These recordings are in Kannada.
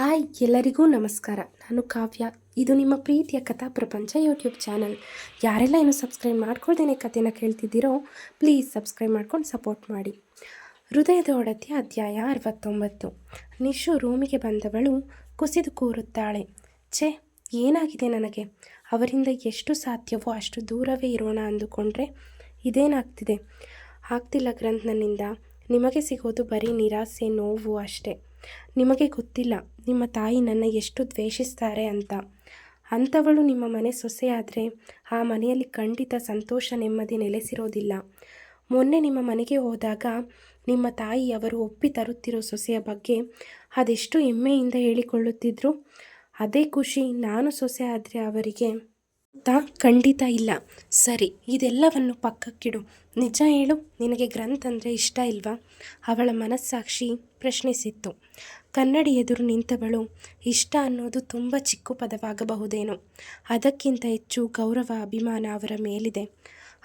ಹಾಯ್, ಎಲ್ಲರಿಗೂ ನಮಸ್ಕಾರ. ನಾನು ಕಾವ್ಯ. ಇದು ನಿಮ್ಮ ಪ್ರೀತಿಯ ಕಥಾ ಪ್ರಪಂಚ ಯೂಟ್ಯೂಬ್ ಚಾನಲ್. ಯಾರೆಲ್ಲ ಏನು ಸಬ್ಸ್ಕ್ರೈಬ್ ಮಾಡ್ಕೊಳ್ದೇನೆ ಕಥೆನ ಕೇಳ್ತಿದ್ದೀರೋ ಪ್ಲೀಸ್ ಸಬ್ಸ್ಕ್ರೈಬ್ ಮಾಡ್ಕೊಂಡು ಸಪೋರ್ಟ್ ಮಾಡಿ. ಹೃದಯದ ಒಡತಿಯ ಅಧ್ಯಾಯ ಅರವತ್ತೊಂಬತ್ತು. ನಿಶು ರೂಮಿಗೆ ಬಂದವಳು ಕುಸಿದು ಕೂರುತ್ತಾಳೆ. ಛೇ, ಏನಾಗಿದೆ ನನಗೆ? ಅವರಿಂದ ಎಷ್ಟು ಸಾಧ್ಯವೋ ಅಷ್ಟು ದೂರವೇ ಇರೋಣ ಅಂದುಕೊಂಡ್ರೆ ಇದೇನಾಗ್ತಿದೆ? ಆಗ್ತಿಲ್ಲ ಗ್ರಂಥ್ ನನ್ನಿಂದ ನಿಮಗೆ ಸಿಗೋದು ಬರೀ ನಿರಾಸೆ, ನೋವು ಅಷ್ಟೇ. ನಿಮಗೆ ಗೊತ್ತಿಲ್ಲ, ನಿಮ್ಮ ತಾಯಿ ನನ್ನ ಎಷ್ಟು ದ್ವೇಷಿಸ್ತಾರೆ ಅಂತ. ಅಂಥವಳು ನಿಮ್ಮ ಮನೆ ಸೊಸೆಯಾದರೆ ಆ ಮನೆಯಲ್ಲಿ ಖಂಡಿತ ಸಂತೋಷ, ನೆಮ್ಮದಿ ನೆಲೆಸಿರೋದಿಲ್ಲ. ಮೊನ್ನೆ ನಿಮ್ಮ ಮನೆಗೆ ಹೋದಾಗ ನಿಮ್ಮ ತಾಯಿ ಅವರು ಒಪ್ಪಿ ತರುತ್ತಿರೋ ಸೊಸೆಯ ಬಗ್ಗೆ ಅದೆಷ್ಟು ಹೆಮ್ಮೆಯಿಂದ ಹೇಳಿಕೊಳ್ಳುತ್ತಿದ್ರು. ಅದೇ ಖುಷಿ, ನಾನು ಸೊಸೆ ಆದರೆ ಅವರಿಗೆ ತಾ ಖಂಡಿತ ಇಲ್ಲ. ಸರಿ, ಇದೆಲ್ಲವನ್ನು ಪಕ್ಕಕ್ಕಿಡು. ನಿಜ ಹೇಳು, ನಿನಗೆ ಗ್ರಂಥ್ ಅಂದರೆ ಇಷ್ಟ ಇಲ್ವಾ? ಅವಳ ಮನಸ್ಸಾಕ್ಷಿ ಪ್ರಶ್ನಿಸಿತ್ತು. ಕನ್ನಡಿ ಎದುರು ನಿಂತವಳು, ಇಷ್ಟ ಅನ್ನೋದು ತುಂಬ ಚಿಕ್ಕ ಪದವಾಗಬಹುದೇನೋ? ಅದಕ್ಕಿಂತ ಹೆಚ್ಚು ಗೌರವ, ಅಭಿಮಾನ ಅವರ ಮೇಲಿದೆ.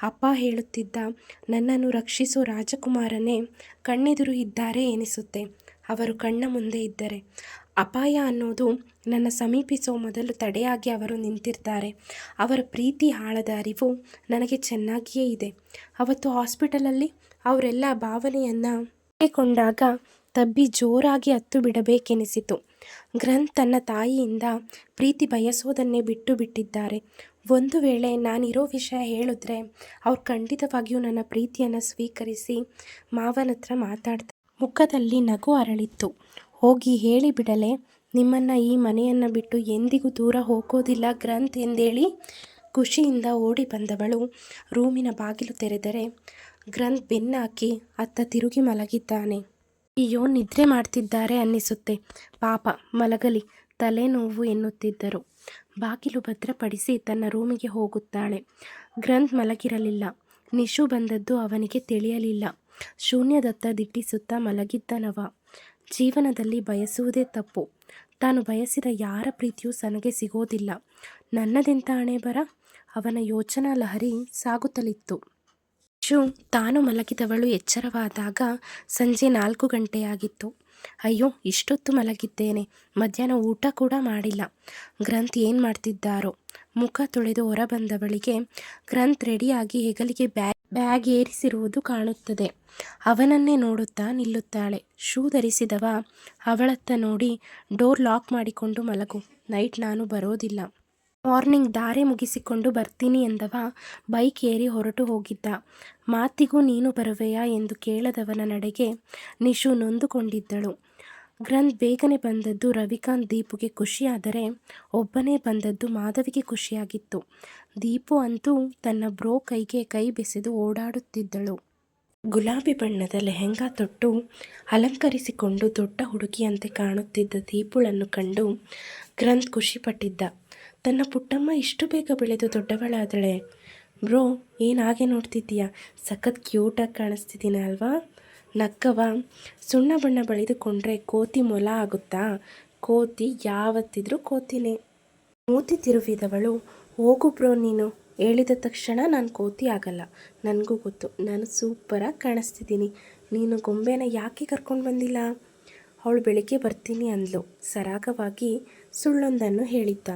ಅಪ್ಪ ಹೇಳುತ್ತಿದ್ದ, ನನ್ನನ್ನು ರಕ್ಷಿಸೋ ರಾಜಕುಮಾರನೇ, ಕಣ್ಣೆದುರು ಇದ್ದಾರೆ ಎನಿಸುತ್ತೆ. ಅವರು ಕಣ್ಣ ಮುಂದೆ ಇದ್ದರೆ ಅಪಾಯ ಅನ್ನೋದು ನನ್ನ ಸಮೀಪಿಸೋ ಮೊದಲು ತಡೆಯಾಗಿ ಅವರು ನಿಂತಿರ್ತಾರೆ. ಅವರ ಪ್ರೀತಿ ಆಳದ ಅರಿವು ನನಗೆ ಚೆನ್ನಾಗಿಯೇ ಇದೆ. ಅವತ್ತು ಹಾಸ್ಪಿಟಲಲ್ಲಿ ಅವರೆಲ್ಲ ಭಾವನೆಯನ್ನು ಕೊಂಡಾಗ ತಬ್ಬಿ ಜೋರಾಗಿ ಹತ್ತು ಬಿಡಬೇಕೆನಿಸಿತು. ಗ್ರಂಥ್ ತನ್ನ ತಾಯಿಯಿಂದ ಪ್ರೀತಿ ಬಯಸೋದನ್ನೇ ಬಿಟ್ಟು ಬಿಟ್ಟಿದ್ದಾರೆ. ಒಂದು ವೇಳೆ ನಾನಿರೋ ವಿಷಯ ಹೇಳಿದ್ರೆ ಅವ್ರು ಖಂಡಿತವಾಗಿಯೂ ನನ್ನ ಪ್ರೀತಿಯನ್ನು ಸ್ವೀಕರಿಸಿ ಮಾವನ ಹತ್ರ ಮಾತಾಡ್ತಾರೆ. ಮುಖದಲ್ಲಿ ನಗು ಅರಳಿತ್ತು. ಹೋಗಿ ಹೇಳಿಬಿಡಲೆ ನಿಮ್ಮನ್ನು ಈ ಮನೆಯನ್ನು ಬಿಟ್ಟು ಎಂದಿಗೂ ದೂರ ಹೋಗೋದಿಲ್ಲ ಗ್ರಂಥ್ ಎಂದೇಳಿ ಖುಷಿಯಿಂದ ಓಡಿ ಬಂದವಳು. ರೂಮಿನ ಬಾಗಿಲು ತೆರೆದರೆ ಗ್ರಂಥ್ ಬೆನ್ನಾಕಿ ಅತ್ತ ತಿರುಗಿ ಮಲಗಿದ್ದಾನೆ. ಅಯ್ಯೋ, ನಿದ್ರೆ ಮಾಡ್ತಿದ್ದಾರೆ ಅನ್ನಿಸುತ್ತೆ. ಪಾಪ, ಮಲಗಲಿ. ತಲೆನೋವು ಎನ್ನುತ್ತಿದ್ದರು. ಬಾಗಿಲು ಭದ್ರಪಡಿಸಿ ತನ್ನ ರೂಮಿಗೆ ಹೋಗುತ್ತಾಳೆ. ಗ್ರಂಥ್ ಮಲಗಿರಲಿಲ್ಲ. ನಿಶು ಬಂದದ್ದು ಅವನಿಗೆ ತಿಳಿಯಲಿಲ್ಲ. ಶೂನ್ಯದತ್ತ ದಿಟ್ಟಿಸುತ್ತ ಮಲಗಿದ್ದನವ. ಜೀವನದಲ್ಲಿ ಬಯಸುವುದೇ ತಪ್ಪು. ತಾನು ಬಯಸಿದ ಯಾರ ಪ್ರೀತಿಯೂ ನನಗೆ ಸಿಗೋದಿಲ್ಲ. ನನ್ನದೆಂತ ಹಣೆ ಬರ ಅವನ ಯೋಚನಾ ಲಹರಿ ಸಾಗುತ್ತಲಿತ್ತು. ಶು ತಾನು ಮಲಗಿದವಳು ಎಚ್ಚರವಾದಾಗ ಸಂಜೆ ನಾಲ್ಕು ಗಂಟೆಯಾಗಿತ್ತು. ಅಯ್ಯೋ, ಇಷ್ಟೊತ್ತು ಮಲಗಿದ್ದೇನೆ. ಮಧ್ಯಾಹ್ನ ಊಟ ಕೂಡ ಮಾಡಿಲ್ಲ. ಗ್ರಂಥ್ ಏನು ಮಾಡ್ತಿದ್ದಾರೋ? ಮುಖ ತೊಳೆದು ಹೊರಬಂದವಳಿಗೆ ಗ್ರಂಥ್ ರೆಡಿಯಾಗಿ ಹೆಗಲಿಗೆ ಬ್ಯಾಗ್ ಬ್ಯಾಗ್ ಏರಿಸಿರುವುದು ಕಾಣುತ್ತದೆ. ಅವನನ್ನೇ ನೋಡುತ್ತಾ ನಿಲ್ಲುತ್ತಾಳೆ. ಶೂ ಧರಿಸಿದವ ಅವಳತ್ತ ನೋಡಿ ಡೋರ್ ಲಾಕ್ ಮಾಡಿಕೊಂಡು ಮಲಗು. ನೈಟ್ ನಾನು ಬರೋದಿಲ್ಲ. ಮಾರ್ನಿಂಗ್ ದಾರಿ ಮುಗಿಸಿಕೊಂಡು ಬರ್ತೀನಿ ಎಂದವ. ಬೈಕ್ ಏರಿ ಹೊರಟು ಹೋಗಿದ್ದ. ಮಾತಿಗೂ ನೀನು ಬರುವೆಯಾ ಎಂದು ಕೇಳದವನ ನಡೆಗೆ ನಿಶು ನೊಂದುಕೊಂಡಿದ್ದಳು. ಗ್ರಂಥ್ ಬೇಗನೆ ಬಂದದ್ದು ರವಿಕಾಂತ್ ದೀಪುಗೆ ಖುಷಿಯಾದರೆ ಒಬ್ಬನೇ ಬಂದದ್ದು ಮಾಧವಿಗೆ ಖುಷಿಯಾಗಿತ್ತು. ದೀಪು ಅಂತೂ ತನ್ನ ಬ್ರೋ ಕೈಗೆ ಕೈ ಬೆಸೆದು ಓಡಾಡುತ್ತಿದ್ದಳು. ಗುಲಾಬಿ ಬಣ್ಣದ ಲೆಹೆಂಗಾ ತೊಟ್ಟು ಅಲಂಕರಿಸಿಕೊಂಡು ದೊಡ್ಡ ಹುಡುಗಿಯಂತೆ ಕಾಣುತ್ತಿದ್ದ ದೀಪುಳನ್ನು ಕಂಡು ಗ್ರಂಥ್ ಖುಷಿಪಟ್ಟಿದ್ದ. ತನ್ನ ಪುಟ್ಟಮ್ಮ ಇಷ್ಟು ಬೇಗ ಬೆಳೆದು ದೊಡ್ಡವಳಾದಳೆ. ಬ್ರೋ, ಏನು ಹಾಗೆ ನೋಡ್ತಿದ್ದೀಯ? ಸಖತ್ ಕ್ಯೂಟಾಗಿ ಕಾಣಿಸ್ತಿದ್ದೀನ ಅಲ್ವಾ? ನಕ್ಕವ ಸುಣ್ಣ ಬಣ್ಣ ಬಳಿದುಕೊಂಡ್ರೆ ಕೋತಿ ಮೊಲ ಆಗುತ್ತಾ? ಕೋತಿ ಯಾವತ್ತಿದ್ರೂ ಕೋತಿನೇ. ಮೂತಿ ತಿರುವಿದವಳು, ಹೋಗು ಬ್ರೋ ನೀನು. ಹೇಳಿದ ತಕ್ಷಣ ನಾನು ಕೋತಿ ಆಗಲ್ಲ. ನನಗೂ ಗೊತ್ತು, ನಾನು ಸೂಪರಾಗಿ ಕಾಣಿಸ್ತಿದ್ದೀನಿ ನೀನು ಗೊಂಬೆನ ಯಾಕೆ ಕರ್ಕೊಂಡು ಬಂದಿಲ್ಲ? ಅವಳು ಬೆಳಿಗ್ಗೆ ಬರ್ತೀನಿ ಅಂದ್ಲು. ಸರಾಗವಾಗಿ ಸುಳ್ಳೊಂದನ್ನು ಹೇಳಿದ್ದ.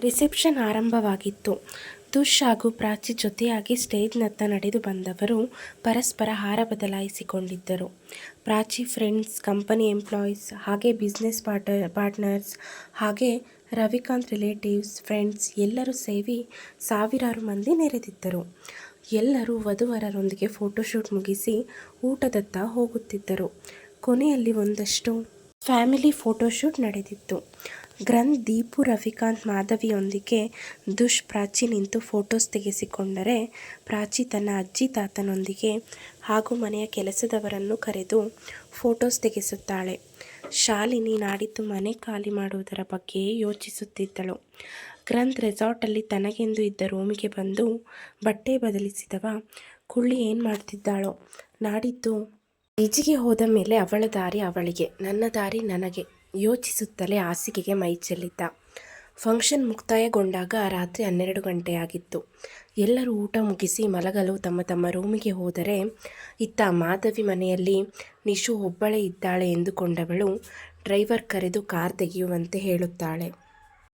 ರಿಸೆಪ್ಷನ್ ಆರಂಭವಾಗಿತ್ತು. ದುಶ್ ಹಾಗೂ ಪ್ರಾಚಿ ಜೊತೆಯಾಗಿ ಸ್ಟೇಜ್ನತ್ತ ನಡೆದು ಬಂದವರು ಪರಸ್ಪರ ಹಾರ ಬದಲಾಯಿಸಿಕೊಂಡಿದ್ದರು. ಪ್ರಾಚಿ ಫ್ರೆಂಡ್ಸ್, ಕಂಪನಿ ಎಂಪ್ಲಾಯೀಸ್, ಹಾಗೆ ಬಿಸ್ನೆಸ್ ಪಾರ್ಟರ್ ಪಾರ್ಟ್ನರ್ಸ್, ಹಾಗೆ ರವಿಕಾಂತ್ ರಿಲೇಟಿವ್ಸ್, ಫ್ರೆಂಡ್ಸ್ ಎಲ್ಲರೂ ಸೇವಿ ಸಾವಿರಾರು ಮಂದಿ ನೆರೆದಿದ್ದರು. ಎಲ್ಲರೂ ವಧುವರರೊಂದಿಗೆ ಫೋಟೋಶೂಟ್ ಮುಗಿಸಿ ಊಟದತ್ತ ಹೋಗುತ್ತಿದ್ದರು. ಕೊನೆಯಲ್ಲಿ ಒಂದಷ್ಟು ಫ್ಯಾಮಿಲಿ ಫೋಟೋಶೂಟ್ ನಡೆದಿತ್ತು. ಗ್ರಂಥ್ ದೀಪು ರವಿಕಾಂತ್ ಮಾಧವಿಯೊಂದಿಗೆ ದುಷ್ ಪ್ರಾಚಿ ನಿಂತು ಫೋಟೋಸ್ ತೆಗೆಸಿಕೊಂಡರೆ ಪ್ರಾಚಿ ತನ್ನ ಅಜ್ಜಿ ತಾತನೊಂದಿಗೆ ಹಾಗೂ ಮನೆಯ ಕೆಲಸದವರನ್ನು ಕರೆದು ಫೋಟೋಸ್ ತೆಗೆಸುತ್ತಾಳೆ. ಶಾಲಿನಿ ನಾಡಿದ್ದು ಮನೆ ಖಾಲಿ ಮಾಡುವುದರ ಬಗ್ಗೆ ಯೋಚಿಸುತ್ತಿದ್ದಳು. ಗ್ರಂಥ್ ರೆಸಾರ್ಟಲ್ಲಿ ತನಗೆಂದು ಇದ್ದ ರೂಮಿಗೆ ಬಂದು ಬಟ್ಟೆ ಬದಲಿಸಿದವ ಕುಳ್ಳಿ ಏನು ಮಾಡ್ತಿದ್ದಾಳೋ. ನಾಡಿದ್ದು ಈಜಿಗೆ ಹೋದ ಮೇಲೆ ಅವಳ ದಾರಿ ಅವಳಿಗೆ, ನನ್ನ ದಾರಿ ನನಗೆ. ಯೋಚಿಸುತ್ತಲೇ ಹಾಸಿಗೆಗೆ ಮೈ ಚೆಲ್ಲಿದ್ದ. ಫಂಕ್ಷನ್ ಮುಕ್ತಾಯಗೊಂಡಾಗ ರಾತ್ರಿ ಹನ್ನೆರಡು ಗಂಟೆಯಾಗಿತ್ತು. ಎಲ್ಲರೂ ಊಟ ಮುಗಿಸಿ ಮಲಗಲು ತಮ್ಮ ತಮ್ಮ ರೂಮಿಗೆ ಹೋದರೆ, ಇತ್ತ ಮಾಧವಿ ಮನೆಯಲ್ಲಿ ನಿಶು ಒಬ್ಬಳೇ ಇದ್ದಾಳೆ ಎಂದುಕೊಂಡವಳು ಡ್ರೈವರ್ ಕರೆದು ಕಾರ್ ತೆಗೆಯುವಂತೆ ಹೇಳುತ್ತಾಳೆ.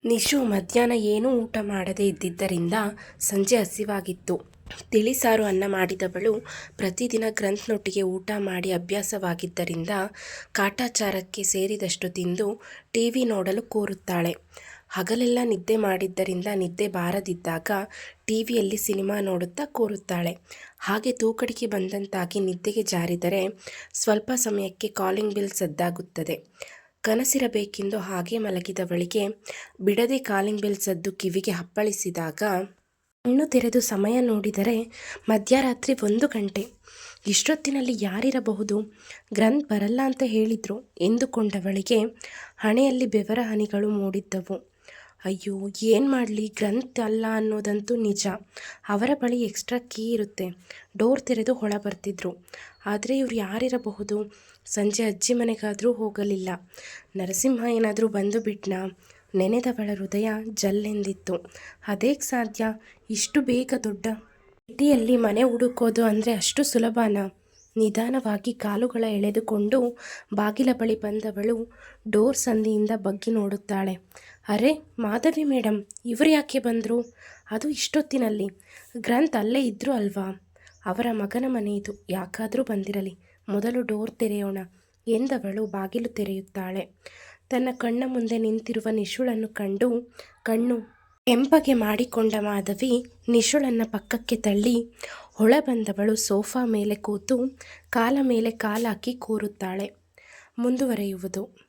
ನಿಶು ಮಧ್ಯಾಹ್ನ ಏನೂ ಊಟ ಮಾಡದೇ ಇದ್ದಿದ್ದರಿಂದ ಸಂಜೆ ಹಸಿವಾಗಿತ್ತು. ತಿಳಿಸಾರು ಅನ್ನ ಮಾಡಿದವಳು ಪ್ರತಿದಿನ ಗ್ರಂಥ್ನೊಟ್ಟಿಗೆ ಊಟ ಮಾಡಿ ಅಭ್ಯಾಸವಾಗಿದ್ದರಿಂದ ಕಾಟಾಚಾರಕ್ಕೆ ಸೇರಿದಷ್ಟು ತಿಂದು ಟಿ ವಿ ನೋಡಲು ಕೋರುತ್ತಾಳೆ. ಹಗಲೆಲ್ಲ ನಿದ್ದೆ ಮಾಡಿದ್ದರಿಂದ ನಿದ್ದೆ ಬಾರದಿದ್ದಾಗ ಟಿ ವಿಯಲ್ಲಿ ಸಿನಿಮಾ ನೋಡುತ್ತಾ ಕೂರುತ್ತಾಳೆ. ಹಾಗೆ ತೂಕಡಿಕೆ ಬಂದಂತಾಗಿ ನಿದ್ದೆಗೆ ಜಾರಿದರೆ ಸ್ವಲ್ಪ ಸಮಯಕ್ಕೆ ಕಾಲಿಂಗ್ ಬಿಲ್ ಸದ್ದಾಗುತ್ತದೆ. ಕನಸಿರಬೇಕೆಂದು ಹಾಗೆ ಮಲಗಿದವಳಿಗೆ ಬಿಡದೆ ಕಾಲಿಂಗ್ ಬೆಲ್ ಸದ್ದು ಕಿವಿಗೆ ಹಪ್ಪಳಿಸಿದಾಗ ಕಣ್ಣು ತೆರೆದು ಸಮಯ ನೋಡಿದರೆ ಮಧ್ಯರಾತ್ರಿ ಒಂದು ಗಂಟೆ. ಇಷ್ಟೊತ್ತಿನಲ್ಲಿ ಯಾರಿರಬಹುದು? ಗ್ರಂಥ್ ಬರಲ್ಲ ಅಂತ ಹೇಳಿದ್ರು ಎಂದುಕೊಂಡವಳಿಗೆ ಹಣೆಯಲ್ಲಿ ಬೆವರ ಹನಿಗಳು ಮೂಡಿದ್ದವು. ಅಯ್ಯೋ, ಏನು ಮಾಡಲಿ? ಗ್ರಂಥ್ ಅಲ್ಲ ಅನ್ನೋದಂತೂ ನಿಜ. ಅವರ ಬಳಿ ಎಕ್ಸ್ಟ್ರಾ ಕೀ ಇರುತ್ತೆ. ಡೋರ್ ತೆರೆದು ಹೊಳ ಬರ್ತಿದ್ರು. ಆದರೆ ಇವ್ರು ಯಾರಿರಬಹುದು? ಸಂಜೆ ಅಜ್ಜಿ ಮನೆಗಾದರೂ ಹೋಗಲಿಲ್ಲ. ನರಸಿಂಹ ಏನಾದರೂ ಬಂದು ಬಿಟ್ನಾ? ನೆನೆದವಳ ಹೃದಯ ಜಲ್ಲೆಂದಿತ್ತು. ಅದೇಗೆ ಸಾಧ್ಯ, ಇಷ್ಟು ಬೇಗ ದೊಡ್ಡ ಸಿಟಿಯಲ್ಲಿ ಮನೆ ಹುಡುಕೋದು ಅಂದರೆ ಅಷ್ಟು ಸುಲಭನ. ನಿಧಾನವಾಗಿ ಕಾಲುಗಳ ಎಳೆದುಕೊಂಡು ಬಾಗಿಲ ಬಳಿ ಬಂದವಳು ಡೋರ್ ಸಂದಿಯಿಂದ ಬಗ್ಗಿ ನೋಡುತ್ತಾಳೆ. ಅರೆ, ಮಾಧವಿ ಮೇಡಮ್ ಇವರು ಯಾಕೆ ಬಂದರು? ಅದು ಇಷ್ಟೊತ್ತಿನಲ್ಲಿ. ಗ್ರಂಥ್ ಅಲ್ಲೇ ಇದ್ದರು ಅಲ್ವಾ? ಅವರ ಮಗನ ಮನೆ ಯಾಕಾದರೂ ಬಂದಿರಲಿ. ಮೊದಲು ಡೋರ್ ತೆರೆಯೋಣ ಎಂದವಳು ಬಾಗಿಲು ತೆರೆಯುತ್ತಾಳೆ. ತನ್ನ ಕಣ್ಣ ಮುಂದೆ ನಿಂತಿರುವ ನಿಶುಳನ್ನು ಕಂಡು ಕಣ್ಣು ಕೆಂಪಗೆ ಮಾಡಿಕೊಂಡ ಮಾಧವಿ ನಿಶುಳನ್ನು ಪಕ್ಕಕ್ಕೆ ತಳ್ಳಿ ಹೊಳ ಬಂದವಳು ಸೋಫಾ ಮೇಲೆ ಕೂತು ಕಾಲ ಮೇಲೆ ಕಾಲಾಕಿ ಕೂರುತ್ತಾಳೆ. ಮುಂದುವರೆಯುವುದು.